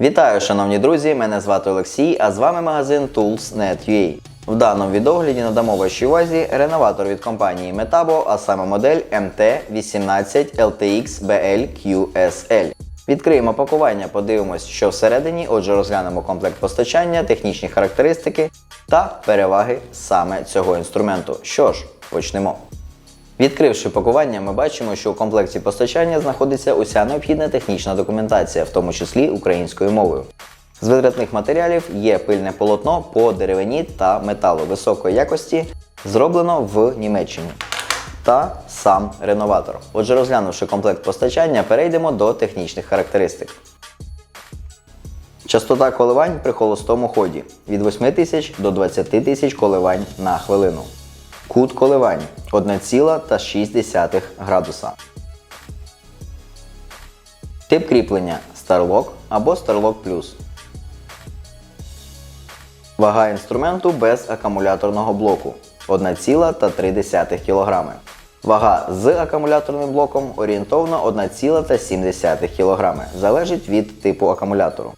Вітаю, шановні друзі! Мене звати Олексій, а з вами магазин Tools.net.ua. В даному відогляді надамо вашій увазі реноватор від компанії Metabo, а саме модель MT18 LTX BL QSL. Відкриємо пакування, подивимось, що всередині, отже, розглянемо комплект постачання, технічні характеристики та переваги саме цього інструменту. Що ж, почнемо. Відкривши пакування, ми бачимо, що у комплекті постачання знаходиться уся необхідна технічна документація, в тому числі українською мовою. З витратних матеріалів є пильне полотно по деревині та металу високої якості, зроблено в Німеччині. Та сам реноватор. Отже, розглянувши комплект постачання, перейдемо до технічних характеристик. Частота коливань при холостому ході від 8 тисяч до 20 тисяч коливань на хвилину. Кут коливань 1,6 градуса. Тип кріплення Starlock або Starlock Plus. Вага інструменту без акумуляторного блоку 1,3 кг. Вага з акумуляторним блоком орієнтовно 1,7 кг. Залежить від типу акумулятору.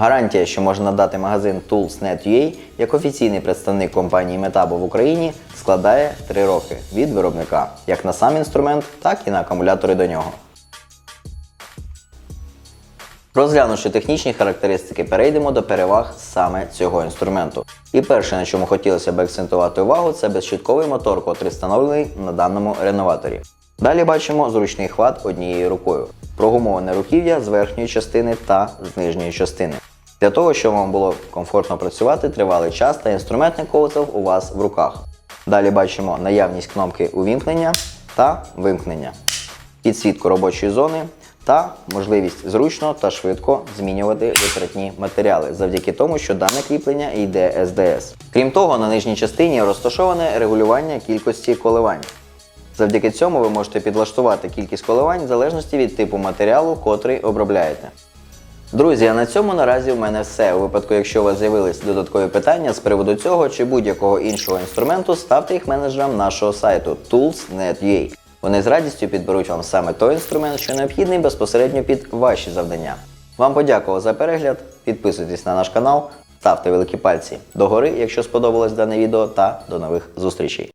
Гарантія, що може надати магазин Tools.net.ua як офіційний представник компанії Metabo в Україні, складає 3 роки від виробника, як на сам інструмент, так і на акумулятори до нього. Розглянувши технічні характеристики, перейдемо до переваг саме цього інструменту. І перше, на чому хотілося б акцентувати увагу, це безщитковий мотор, котрий встановлений на даному реноваторі. Далі бачимо зручний хват однією рукою, прогумоване руків'я з верхньої частини та з нижньої частини. Для того, щоб вам було комфортно працювати тривалий час та інструмент не ковзав у вас в руках. Далі бачимо наявність кнопки увімкнення та вимкнення, підсвітку робочої зони та можливість зручно та швидко змінювати витратні матеріали завдяки тому, що дане кріплення йде SDS. Крім того, на нижній частині розташоване регулювання кількості коливань. Завдяки цьому ви можете підлаштувати кількість коливань в залежності від типу матеріалу, котрий обробляєте. Друзі, а на цьому наразі в мене все. У випадку, якщо у вас з'явились додаткові питання з приводу цього чи будь-якого іншого інструменту, ставте їх менеджерам нашого сайту tools.net.ua. Вони з радістю підберуть вам саме той інструмент, що необхідний безпосередньо під ваші завдання. Вам подякував за перегляд, підписуйтесь на наш канал, ставте великі пальці догори, якщо сподобалось дане відео, та до нових зустрічей.